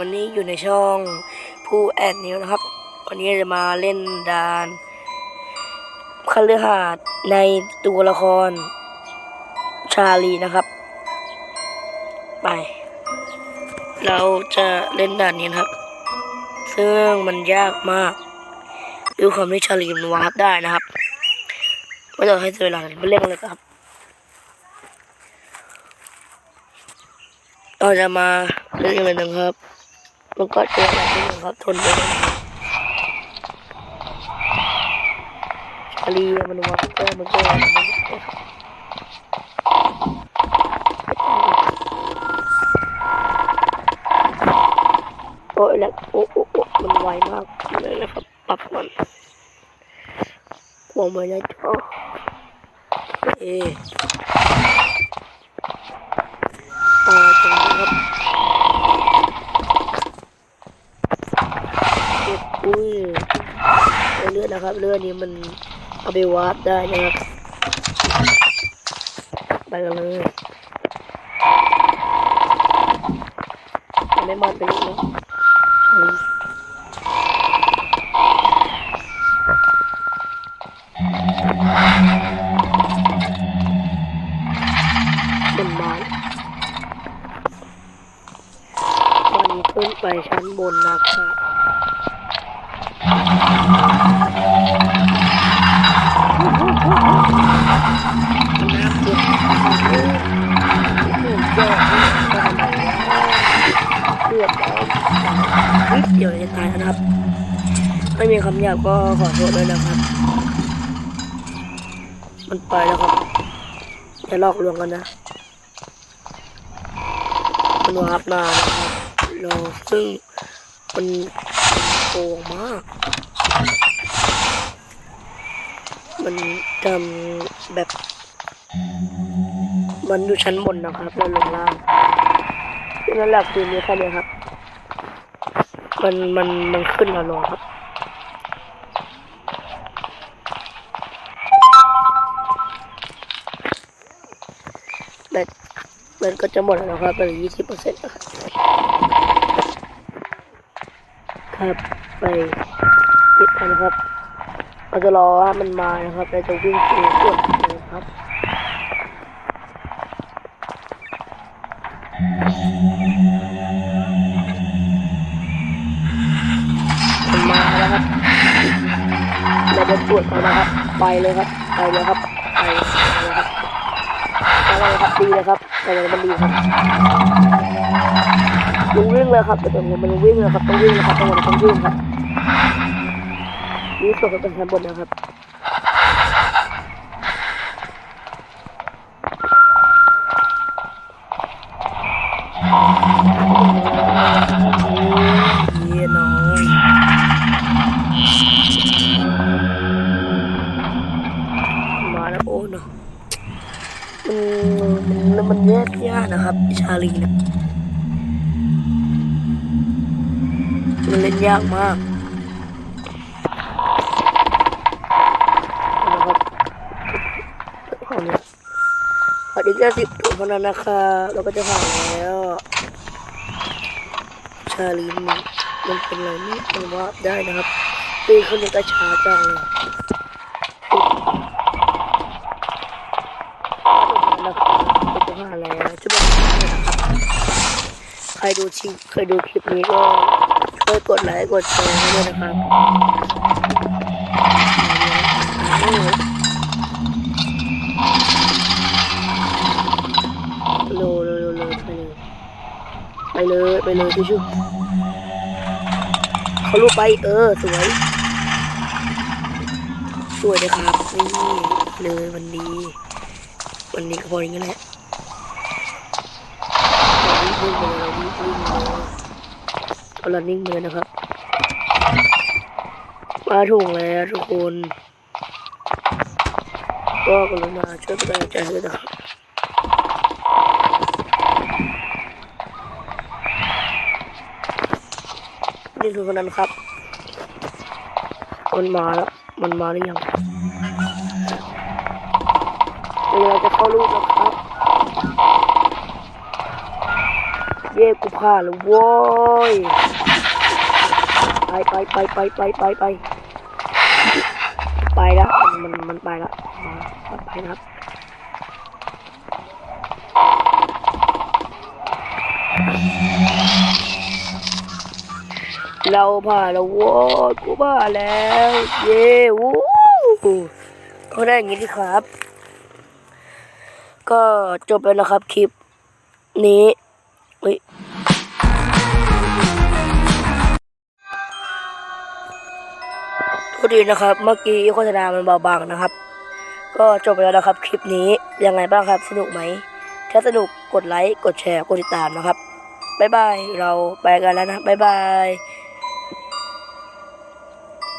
วันนี้อยู่ในช่องผู้แอดนิวนะครับ วันนี้จะมาเล่นดานคฤหาสน์ในตัวละครชาลีนะครับ ไป เราจะเล่นด่านนี้นะครับ ซึ่งมันยากมากด้วยความที่ชาลีมันวาร์ปได้นะครับ ไม่ต้องให้เสียเวลาไปเล่นกันเลยครับเราจะมา เล่นกันเลยนะครับแล้วก็เจออะไรที่หนึ่งครับทนไปเลยนะครับชาลีมันวางแก้มันแก้วมันแก้โอ้ยแล้วโอ้โอ้โอ้มันไวมากเลยนะครับปรับมันมองไม่ได้จอเอ๊ตรงนี้ครับ เก็บอุ้ยเอาเลือด นะครับเลือนี้มันเอาไปวาร์ปได้นะครับไปกันเลยไม่มาเป็นนะเป็นไม้มันขึ้นไปชั้นบนนะครับ เดือดเดือดแล้วนิดเดียวจะตายแล้วนะครับ ไม่มีคำหยาบก็ขอโทษด้วยนะครับ มันไปแล้วครับ จะลอกลวงกันนะ มันวาร์ปมานะครับเราซึ่งมัน โกงมาก มันทำแบบ มันอยู่ชั้นบนนะครับแล้วลงล่างนั่นแหละคือมีแค่นี้ครับ มันมันมันขึ้นมาลงครับแบตแบตก็จะหมดแล้วครับเหลือยี่สิบเปอร์เซ็นต์นะครับครับ ไปเก็บกันนะครับเราจะรอว่ามันมานะครับเราจะวิ่งไปกดนนะครับมันมาแล้วครับเราจะตรวจไปนะครับ ไปเลยครับ ไปเลยครับไปเลยครับไปเลยครับดีเลยครับไปเลยมันดีครับมันวิ่งเลยครับแต่ตรงนี้มันวิ่งเลยครับต้องวิ่งนะครับต้องวิ่งครับ นี่ส่วนเป็นชั้นบนนะครับเยี่ยน้อยมาแล้วโอ้เนาะมันมันมันแยกยากนะครับชาลีนะมันเล่นยากมาก ขออีกแค่สิบตัวเท่านั้นนะคะเราก็จะผ่านแล้วชาลีมันมันเป็นอะไรไม่มันว่าได้นะครับปีนขึ้นยังกระช้าจังเราจะผ่านแล้วจะบอกให้นะครับใครดูชิเคยดูคลิปนี้ก็ช่วยกดไลค์กดแชร์ด้วยนะครับ โลโลโลโล ไปเลยไปเลยไปเลยชิวๆเขาลูกไปเออสวยสวยเลยครับนี่เลยวันนี้ วันนี้ก็พออย่างนี้แหละเราวิ่งวิ่งไปเลยเราวิ่งวิ่งไปเลยเราลันนิ่งไปเลยนะครับมาถูกแล้วทุกคนก็กรุณาช่วยเป็นกำลังใจด้วยนะครับ นี่คือคนนั้นครับ มันมาแล้ว มันมาหรือยังเวลาจะเข้ารูปแล้วครับ เย่กูผ่านแล้วโว้ย ไปไปไปไปไปไปไปไปแล้วมันมันไปแล้วมามันไปนะครับ เราผ่านแล้วโว้ยกูผ่านแล้ว เย้วู้ก็ได้อย่างนี้ดีครับ ก็จบแล้วนะครับคลิปนี้เฮ้ยโทษดีนะครับ เมื่อกี้โฆษณามันเบาบางนะครับ ก็จบไปแล้วนะครับ คลิปนี้ยังไงบ้างครับ สนุกไหม ถ้าสนุกกดไลค์ กดแชร์ กดติดตามนะครับ บ๊ายบาย เราไปกันแล้วนะ บ๊ายบาย